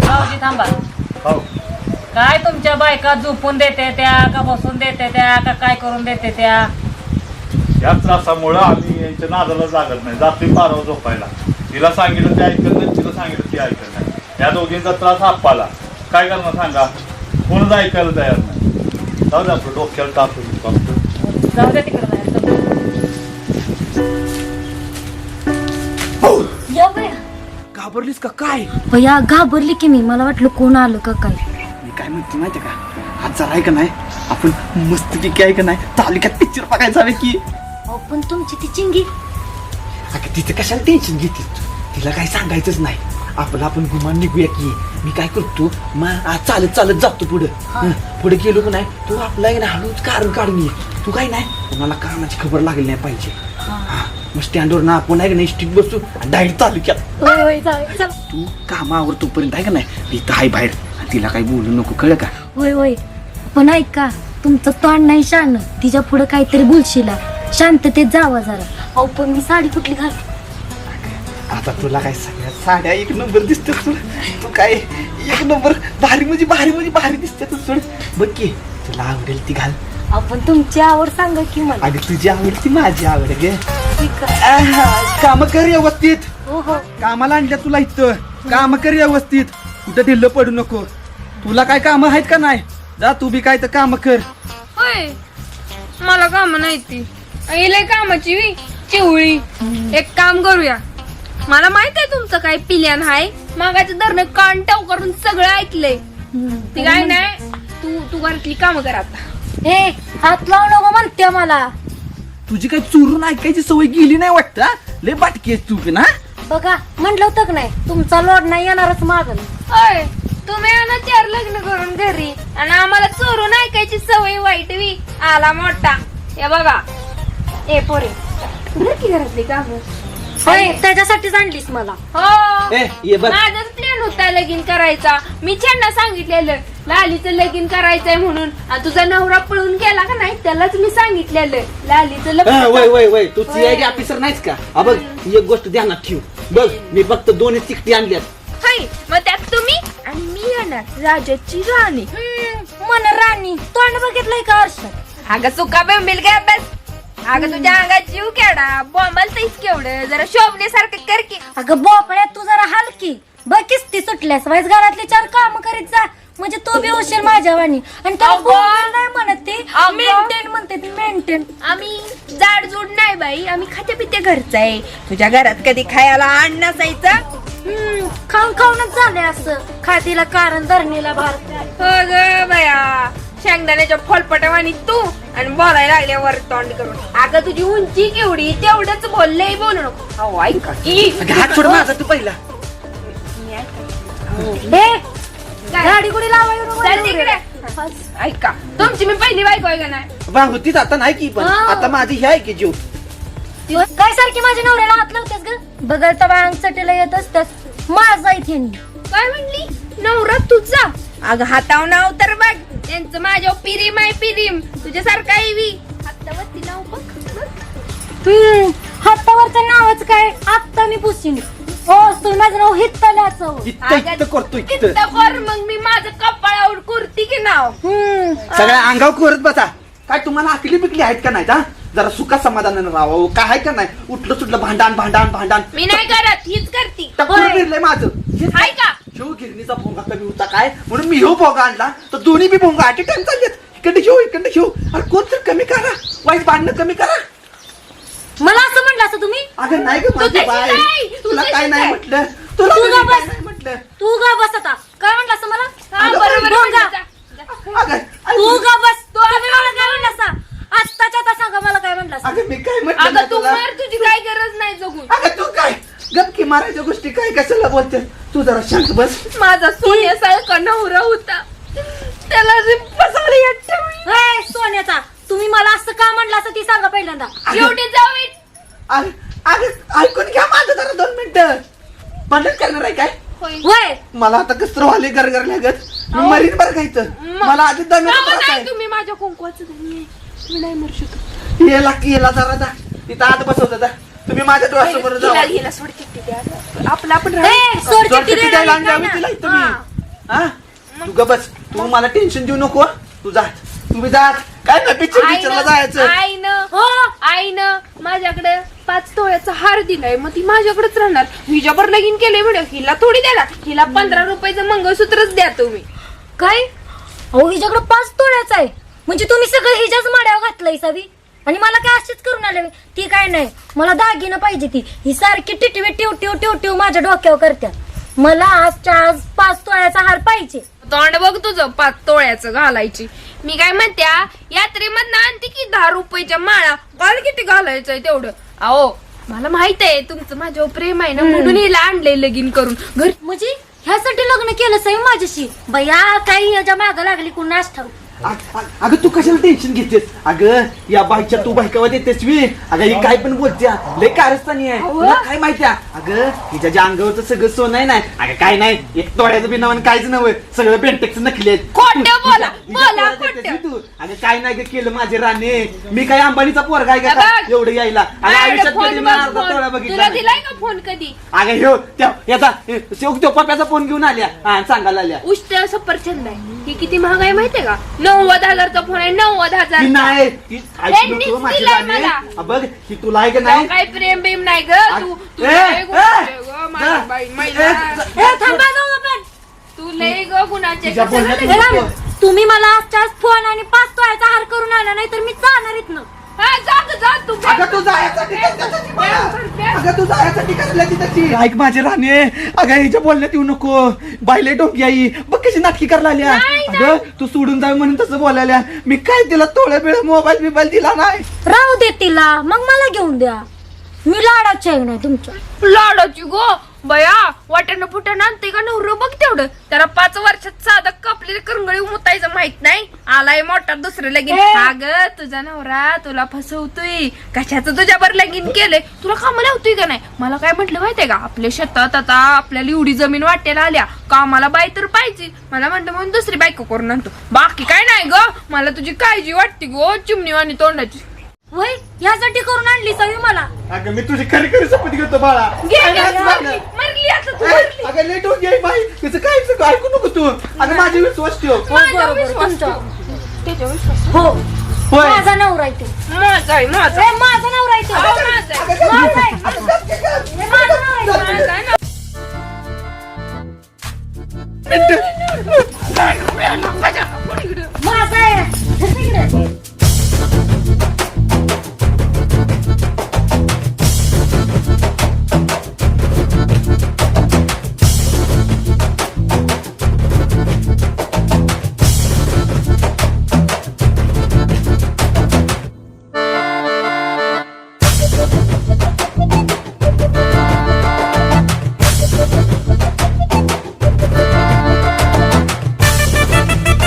भाऊजी थांबा. हो. काय तुमच्या बायका झोपून देते त्या का बसून देते त्या का काय करून देते त्या? या त्रासामुळं आम्ही यांच्या नादाला जागत नाही. जातोय पारावर झोपायला. तिला सांगितलं ते ऐकत नाही तिला सांगितलं ते ऐकत नाही. या दोघींचा त्रास हापाला काय करणार सांगा? कोणच ऐकायला तयार नाही. जाऊ दे आपलं डोक्याला टाकू फक्त जाऊ दे तिकडे. घाबरलीस का काय? बया घाबरली की मी. मला वाटलं कोण आलं का काय. मी काय म्हणते माहिती का? आज जरा का नाही? आपण मस्त की आहे का नाही? तालुक्यात पिक्चर बघायला जावे की. अहो, पण तुमची ती चिंगी. अगं तिचं कशाला टेन्शन घेते तिला काही सांगायचंच नाही. आपलं आपण गुमान निघूया की. मी काय करतो? आज चालत चालत जातो पुढं. पुढे गेलो का नाही? तू आपला आहे ना हळूच कारण काढून ये. तू काय नाही? कोणाला कामाची खबर लागली नाही पाहिजे. मग स्टँडवर ना आपण आहे का नाही स्टिक बसू आणि डायरेक्ट तालुक्यात. होय होय जाऊया, चला. तू कामावर तोपर्यंत आहे का नाही? मी इथं आहे बाहेर. आणि तिला काही बोलू नको कळ का? होय होय. पण ऐका तुमचं तोंड नाही शान. तिच्या पुढे काहीतरी बोलशीला. शांततेत जावा जरा. अहो पण मी साडी कुठली घाल? आता तुला काय सगळ्या साड्या एक नंबर दिसतात तुला तू काय एक नंबर भारी म्हणजे भारी म्हणजे भारी दिसते तू सोड. बघ की तुला आवडेल ती घाल. आपण तुमची आवड सांगा की मला. आणि तुझी आवड ती माझी आवड गे. ठीक आहे. काम कर व्यवस्थित. हो हो. कामाला आणल्या तुला इथं. काम कर व्यवस्थित. कुठं ढिल्लं पडू नको. तुला काय काम आहेत का नाही? जा तू बी काय तर काम कर. होय. मला काम नाही ती. लय कामाची वी. चिवळी. एक काम करूया. मला माहीत आहे तुमचं काय पिल्यान हाय. मागाच्या धरणं कान टाव करून सगळं ऐकलंय. ती काय नाही. तू तू घरातली काम कर आता. ए हात लावू नको म्हणते मला. तुझी काही चोरून ऐकायची सवय गेली नाही वाटतं हा? लय बाटकी आहेस तू बी ना? बघा म्हणलं होतं का नाही तुमचा लोड नाही येणारच होय तुम्ही आणा चार लग्न करून घरी आणि आम्हाला चोरून ऐकायची सवय वाईट वी आला मोठा. हे बघा. ए पोरे घर की घरातली काम. होय त्याच्यासाठीच आणलीस मला. हो. ए ये बघ. प्लॅन होता लगीन करायचा. मी त्यांना सांगितलेलं लालीचं लगीन करायचंय म्हणून. आणि तुझा नवरा पळून गेला का नाही त्यालाच मी सांगितलेलं. लालीचं हा, लग्न वय वय वय. तू होय. सीआयडी ऑफिसर नाहीस का? हा बघ एक गोष्ट ध्यानात ठेव. बघ मी फक्त दोन्ही चिकटी आणल्यात. हाय मग त्यात तुम्ही? आणि मी येणार राजाची राणी. मन राणी. तोंड बघितलंय का अर्षद अगं सुका बेंबील काय बस. अगं तुझ्या अंगात जीव केडा बॉम्बल तेच केवढं. जरा शोभण्यासारखं कर की. अगं बोपड्यात तू जरा हलकी. बघीस ती सुटल्यास वाईस घरातले चार काम करीत जा. म्हणजे तू बी होशील माझ्या वाणी. आणि त्याला अगं. नाही म्हणत ती. अगं. मेंटेन म्हणते ती मेंटेन आम्ही जाडजूड नाही बाई आम्ही खाते पिते घरचं आहे. तुझ्या घरात कधी खायला आण नसायचं? खाऊन खाऊनच झाले असं. खातीला कारण धरणीला भार. हो ग बया शेंगदाण्याच्या फलपटावानी तू आणि बोलायला लागल्यावर तोंड करून. अगं तुझी उंची केवढी? तेवढंच बोललंय बोलू नको. अहो ऐका. की अगं, हात सोड माझा तू पहिला. हे गाडी लावायला. ऐका. तुमची मी पहिली बायको आहे का नाही? आता नाही की पण. हा. आता माझी ही आहे की जीव. काय सारखी माझ्या नवऱ्याला हात लावतेस ग? बाळांग चटेला येत असतात माझा इथे काय म्हणली? नवरा तुझा अगं हाताव नाव तर बघ. त्यांचं माझ्या पिरीम आहे पिरीम. तुझ्यासारखा वी हातावरती नाव बघ बघ. हम्म हातावरचं नावच काय? आत्ता मी पुसीन हो तुम्ही माझं नाव हित्तल्याचं इतकं इतकं करतो इतकं कर मग मी माझं कपाळावर कुर्ती की नाव. हम्म. सगळ्या अंगावर करत बसा. काय तुम्हाला आकली बिकली आहेत का नाही हा? जरा सुखा समाधानानं राहावं. काय आहे का नाही? उठलं सुटलं भांडण भांडण भांडण. मी नाही करत हीच करती. टक्कर होय. फिरलंय माझं. हाय का? ह्यो गिरणीचा भोंगा कमी होता काय? म्हणून मी ह्यो भोंगा आणला. तर दोन्ही बी भोंगा अट टाइम चाललेत. इकडे घेऊ इकडे घेऊ अरे कोण तर कमी करा. वाईट भांडणं कमी करा. मला असं म्हणलं असं तुम्ही? अगं नाही ग तू माझी तशी बाय नाही, तुला काय नाही. म्हटलं? तुला तू काय बस. नाही म्हटलं? तू गा बस आता. काय म्हणलं असं मला? हा, अगं, बरोबर भोंगा. म्हणलं, जा, जा. अगं तू ऐक- गा बस. तुम्ही मला काय म्हणलं असं? आत्ताच्या आता सांगा मला काय म्हणलं असं. अगं मी काय म्हटलं अगं तू तुला? मर तुझी काय गरज नाही जगून. अगं तू काय? गपकी मारायच्या गोष्टी काय? कशाला बोलते? तू जरा शांत बस. माझा सोन्यासारखा नवरा होता. त्याला फसवली ए, सोन्याचा तुम्ही मला असं का म्हणलं असं ती सांगा पहिल्यांदा. शेवटी जाऊ अगं अगं ऐकून घ्या माझं जरा दोन मिनिटं. मदत करणार आहे काय? वय! मला आता कसं व्हाले गरगरल्या गत मी. मरीन बरं खायचं म- मला आधी दम नाही आहे. तुम्ही माझ्या कुंकवाचं धनी आहे. मी नाही मरू शकत. येला येला जरा जा. तिथं आत बसवता जा. तुम्ही माझ्या डोळ्यासमोर हिला जावा हिला सोड किती द्या. आपलं आपण ए. सोड किती किती तिला ना? हा. तू ग बस. तू मला टेन्शन देऊ नको तू जा. तुम्ही जा. काय ना पिक्चर पिक्चरला जायचं. आईनं हो. आईनं माझ्याकडे पाच तोळ्याचा हार दिलाय मग ती माझ्याकडेच राहणार. हिच्यावर लगीन केलंय म्हणे हिला थोडी देणार हिला पंधरा रुपयाचं मंगळसूत्रच द्या तुम्ही. काय? अहो हिच्याकडे पाच तोड्याच आहे. म्हणजे तुम्ही सगळं हिच्याच माड्यावर घातलंय सावी. आणि मला काय अशीच करून आले? ती काय नाही. मला दागिनं पाहिजे ती. ही सारखी टिटवी टिव टिव टिव टिव माझ्या डोक्यावर करत्या. मला आजच्या आज पाच तोळ्याचा हार पाहिजे. तोंड बघ तुझं पाच तोळ्याचं घालायची. मी काय म्हणत्या यात्रेमधनं आणते की दहा रुपयाच्या माळा? घाल किती घालायचंय तेवढं. अहो मला माहीत आहे तुमचं माझ्यावर प्रेम आहे ना म्हणून हिला आणलंय लगीन करून. घरी म्हणजे ह्यासाठी लग्न केलं सावी माझ्याशी? बया काही याच्या माग लागली कुणास ठाऊ अग- तू कशाला टेन्शन घेतेस? अगं या बाईकच्या तू बायकावर देतेस मी. अगं ही काय पण बोलत्या. लय कारस्थानी आहे. तुला काय माहित्या अगं हिच्या ज्या अंगावरचं सगळं सोनं आहे ना अगं काय नाही. एक तोड्याचं बी नाव काहीच नव्हे सगळं बेंटेक्स नकली आहेत. खोटं बोला, बोला, खोटं. तू. अगं काय नाही गं केलं माझे राणे. मी काय अंबानीचा पोरगा आहे का काय? एवढं यायला. अगं आयुष्यात फोन कधी मी बघ, अर्धा फोन. तोडा बघितला तुला नाही. दिलाय का फोन कधी? अगं ह्यो त्या याचा शेवक तो पप्याचा फोन घेऊन आल्या. हा सांगायला आल्या. उष्ट सफरचंद आहे. ही किती महाग आहे माहितीये का? नव्वद हजारचा फोन आहे नव्वद ती हजार नाही ती ऐकलं ह्यांनीच तू माझी दिलाय राणे मला. हा, बघ तुला आहे का नाही काय प्रेम बिम नाही ग तू तू ए, लय ए, गुणाचे ग, माझी जा. बाई, ए, मैना. जा. ए, थांबा जाऊ आपण तू लय ग गुणाचे तिच्या बोलण्यात हे राम, तुम्ही मला आजच्या आज फोन आणि पाच तोळ्याचा हार करून आणा नाही तर मी जाणार इथनं हा जा तू अगं तू? अगं ऐक माझे राणे अगं हिच्या बोलण्यात येऊ नको. बायले डोकी आई बघ कशी नाटकी करायला आल्या अगं तू सोडून जावी म्हणून तसं बोलायला मी काय तिला तोळ्या बिळ मोबाईल बिबाईल दिला नाही? राहू दे तिला मग मला घेऊन द्या. मी लाडाची आहे नाही तुमच्या. लाडाची गो बया वाट्यानं फुट्यानं आणते का नवरं? बघ तेवढं. त्याला पाच वर्षात साधं कपलेले करंगळी मुतायचं माहीत नाही. आलाय मोठा दुसरं लगीन. अग तुझा नवरा तुला फसवतोय. कशाचं तुझ्यावर लगीन केलंय? तुला कामाला लावतोय का नाही? मला काय म्हटलं माहितीये का? आपल्या शेतात आता आपल्याला एवढी जमीन वाटेला आल्या. कामाला बाई तर पाहिजे. मला म्हणतं म्हणून दुसरी बायको करून आणतो. बाकी काय नाही ग. मला तुझी काळजी वाटते गो. चिमणी आणि तोंडाची. वय यासाठी करून आणली सवी मला. अगं मी तुझी खरी खरी शपथ घेतो बाळा. घे, घे, अगं लेट होऊन घे बाई. तिचं काय चुकलं? ऐकू नको तू. अगं माझी विश्वास ठेव. हो. होय. माझा नवरा आहे तो. माझा आहे, माझा. नवरा आहे माझा आहे.